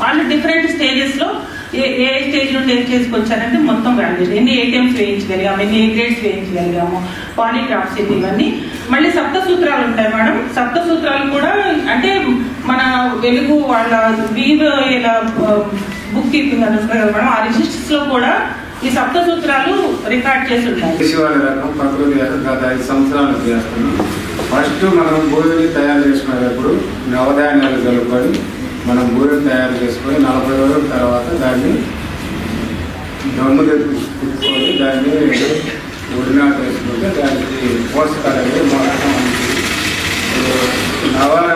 వాళ్ళు డిఫరెంట్ స్టేజెస్లో ఏ ఏ స్టేజ్ నుండి ఏ స్టేజ్కి వచ్చారంటే మొత్తం గ్రాడ్యుయేషన్ ఎన్ని ఏటీఎంస్ వేయించగలిగాము ఎన్ని ఏ గ్రేడ్స్ వేయించగలిగాము పాలిగ్రాఫ్స్ ఇది ఇవన్నీ. మళ్ళీ సప్త సూత్రాలు ఉంటాయి మేడం. సప్త సూత్రాలు కూడా అంటే మన వెలుగు వాళ్ళ వీవ్ ఇలా బుక్ కీపింగ్ అని కదా మేడం. ఆ రిజిస్టర్స్లో కూడా ఈ సప్త సూత్రాలు రికార్డ్ చేసి ఉంటాయి. ప్రకృతి గత ఐదు సంవత్సరాలు చేస్తున్నాం. ఫస్ట్ మనం భోజనం తయారు చేసుకునేటప్పుడు నవధాన్యాలు కలుపుకొని మనం బూరెని తయారు చేసుకొని నలభై రోజుల తర్వాత దాన్ని దమ్ము తెచ్చుకొని దాన్ని ఉడినాట వేసుకుంటే దానికి పోషకాలు అనేవి మొత్తం నవారా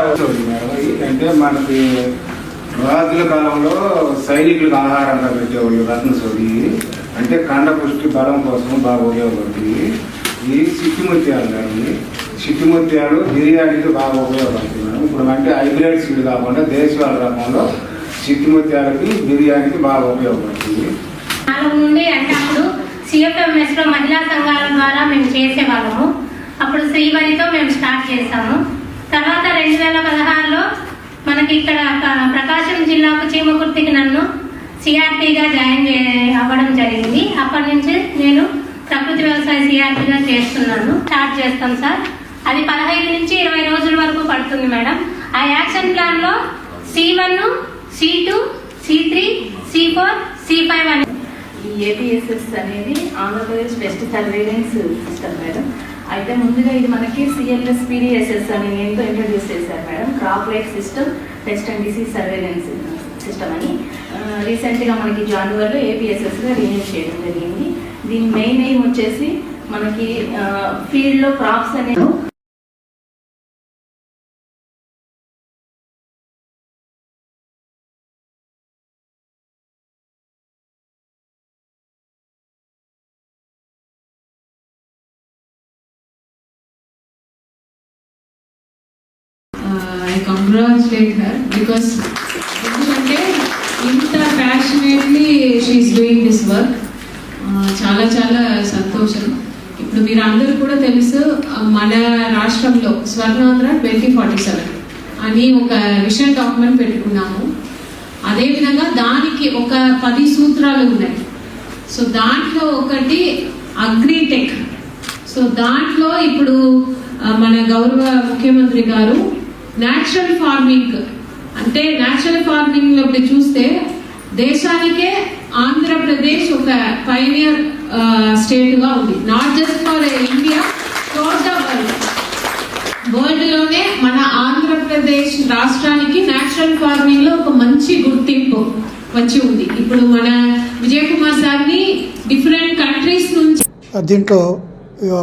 అంటే మనకి రాజుల కాలంలో సైనికులకు ఆహారంగా పెట్టేవాళ్ళు రత్న అంటే కండ పుష్టి బలం కోసం బాగా ఉపయోగపడుతుంది ఈ సిట్టిముత్యాలు కానీ చిట్టుముత్యాలు బిర్యానీకి బాగా ఉపయోగపడుతున్నాయి ఇప్పుడు అంటే హైబ్రిడ్స్ సీడ్ కాకుండా దేశవాళ రకంలో చిట్టుముత్యాలకి బిర్యానీకి బాగా ఉపయోగపడుతుంది. నుండి అంటే అప్పుడు సిఎఫ్ఎంఎస్లో మహిళా సంఘాల ద్వారా మేము చేసేవాళ్ళము. అప్పుడు శ్రీవరితో మేము స్టార్ట్ చేసాము తర్వాత రెండు వేల పదహారులో మనకి ఇక్కడ ప్రకాశం జిల్లాకు చీమకుర్తికి నన్ను సిఆర్పిగా జాయిన్ అవ్వడం జరిగింది. అప్పటి నుంచి నేను ప్రకృతి వ్యవసాయ సిఆర్పిగా చేస్తున్నాను. స్టార్ట్ చేస్తాం సార్. అది పదహైదు నుంచి ఇరవై రోజుల వరకు పడుతుంది మేడం. ఆ యాక్షన్ ప్లాన్లో C one C two C three C four C five అని. ఈ ఏపీఎస్ఎస్ అనేది Andhra Pradesh best surveillance system madam. అయితే ముందుగా ఇది మనకి సిఎల్ఎస్ పీడిఎస్ఎస్ అని నేమ్తో ఇంట్రడ్యూస్ చేశారు madam. Crop light system pest and disease surveillance system అని. రీసెంట్గా మనకి జాన్యువరిలో ఏపీఎస్ఎస్గా రిన్యూ చేయడం జరిగింది. దీని మెయిన్ ఎయిమ్ వచ్చేసి మనకి ఫీల్డ్లో క్రాప్స్ అనేది కంగ్రాచులేట్ హర్ బికాస్ ఎందుకంటే ఇంత passionately she is doing this work చాలా చాలా సంతోషం. ఇప్పుడు మీరు అందరూ కూడా తెలుసు మన రాష్ట్రంలో స్వర్ణాంధ్ర ట్వంటీ ఫార్టీ సెవెన్ అని ఒక విషన్ డాక్యుమెంట్ పెట్టుకున్నాము. అదేవిధంగా దానికి ఒక పది సూత్రాలు ఉన్నాయి. సో దాంట్లో ఒకటి అగ్రిటెక్ సో దాంట్లో ఇప్పుడు మన గౌరవ ముఖ్యమంత్రి గారు న్యాచురల్ ఫార్మింగ్ అంటే న్యాచురల్ ఫార్మింగ్లో చూస్తే దేశానికే ఆంధ్రప్రదేశ్ ఒక పైనియర్ స్టేట్గా ఉంది. Not just for India throughout the world వరల్డ్లోనే మన ఆంధ్రప్రదేశ్ రాష్ట్రానికి నేచురల్ ఫార్మింగ్లో ఒక మంచి గుర్తింపు వచ్చి ఉంది. ఇప్పుడు మన విజయ్ కుమార్ సార్ని డిఫరెంట్ కంట్రీస్ నుంచి దీంట్లో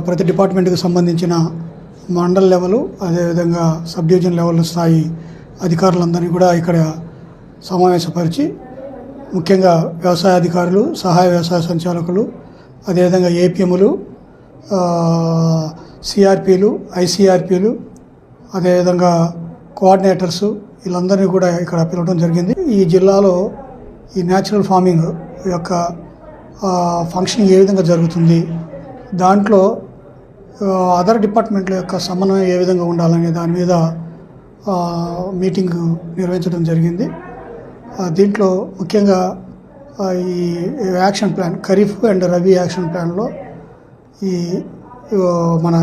ప్రతి డిపార్ట్మెంట్కి సంబంధించిన మండల్ లెవెల్ అదేవిధంగా సబ్ డివిజన్ లెవెల్ స్థాయి అధికారులందరినీ కూడా ఇక్కడ సమావేశపరిచి ముఖ్యంగా వ్యవసాయ అధికారులు సహాయ వ్యవసాయ సంచాలకులు అదేవిధంగా ఏపీఎంలు సిఆర్పీలు ఐసిఆర్పీలు అదేవిధంగా కోఆర్డినేటర్స్ వీళ్ళందరినీ కూడా ఇక్కడ పిలవడం జరిగింది. ఈ జిల్లాలో ఈ న్యాచురల్ ఫార్మింగ్ యొక్క ఫంక్షన్ ఏ విధంగా జరుగుతుంది దాంట్లో అదర్ డిపార్ట్మెంట్ల యొక్క సమన్వయం ఏ విధంగా ఉండాలనే దాని మీద మీటింగ్ నిర్వహించడం జరిగింది. దీంట్లో ముఖ్యంగా ఈ action plan kharif and rabi action ప్లాన్లో ఈ మన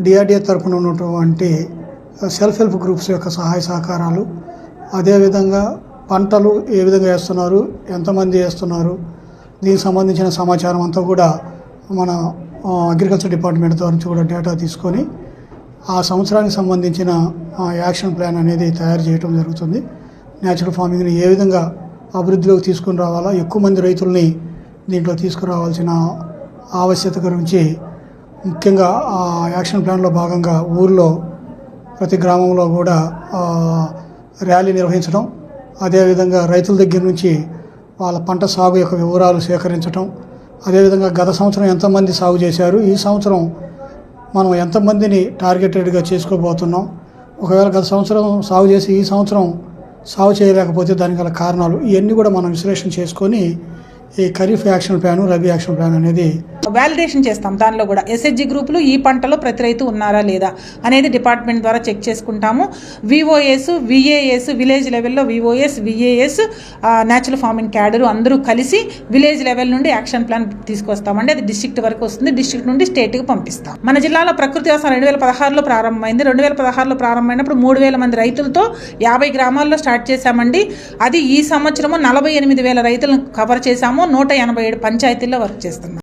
డిఆర్డిఏ తరఫున ఉన్నటువంటి సెల్ఫ్ హెల్ప్ గ్రూప్స్ యొక్క సహాయ సహకారాలు అదేవిధంగా పంటలు ఏ విధంగా వేస్తున్నారు ఎంతమంది వేస్తున్నారు దీనికి సంబంధించిన సమాచారం అంతా కూడా మన అగ్రికల్చర్ డిపార్ట్మెంట్ ద్వారా నుంచి కూడా డేటా తీసుకొని ఆ సంవత్సరానికి సంబంధించిన యాక్షన్ ప్లాన్ అనేది తయారు చేయడం జరుగుతుంది. న్యాచురల్ ఫార్మింగ్ని ఏ విధంగా అభివృద్ధిలోకి తీసుకుని రావాలా ఎక్కువ మంది రైతుల్ని దీంట్లో తీసుకురావాల్సిన ఆవశ్యకత గురించి ముఖ్యంగా ఆ యాక్షన్ ప్లాన్లో భాగంగా ఊర్లో ప్రతి గ్రామంలో కూడా ర్యాలీ నిర్వహించడం అదేవిధంగా రైతుల దగ్గర నుంచి వాళ్ళ పంట సాగు యొక్క వివరాలు సేకరించడం అదేవిధంగా గత సంవత్సరం ఎంతమంది సాగు చేశారు. ఈ సంవత్సరం మనం ఎంతమందిని టార్గెటెడ్గా చేసుకోబోతున్నాం. ఒకవేళ గత సంవత్సరం సాగు చేసి ఈ సంవత్సరం సాగు చేయలేకపోతే దానికి గల కారణాలు ఇవన్నీ కూడా మనం విశ్లేషణ చేసుకొని ఈ kharif action plan rabi action plan అనేది వ్యాలిడేషన్ చేస్తాం. దానిలో కూడా ఎస్హెచ్జి గ్రూపులు ఈ పంటలో ప్రతి రైతు ఉన్నారా లేదా అనేది డిపార్ట్మెంట్ ద్వారా చెక్ చేసుకుంటాము. విఓఎస్ విఏఎస్ విలేజ్ లెవెల్లో VOs VAs natural farming cadre అందరూ కలిసి విలేజ్ లెవెల్ నుండి యాక్షన్ ప్లాన్ తీసుకొస్తామండి. అది డిస్ట్రిక్ట్ వరకు వస్తుంది. డిస్ట్రిక్ట్ నుండి స్టేట్కి పంపిస్తాం. మన జిల్లాలో ప్రకృతి వ్యవసాయం రెండు వేల పదహారులో ప్రారంభమైంది. రెండు వేల పదహారులో ప్రారంభమైనప్పుడు మూడు వేల మంది రైతులతో యాభై గ్రామాల్లో స్టార్ట్ చేశామండి. అది ఈ సంవత్సరము నలభై ఎనిమిది వేల రైతులను కవర్ చేశాము. నూట ఎనభై ఏడు పంచాయతీల్లో వర్క్ చేస్తున్నాం.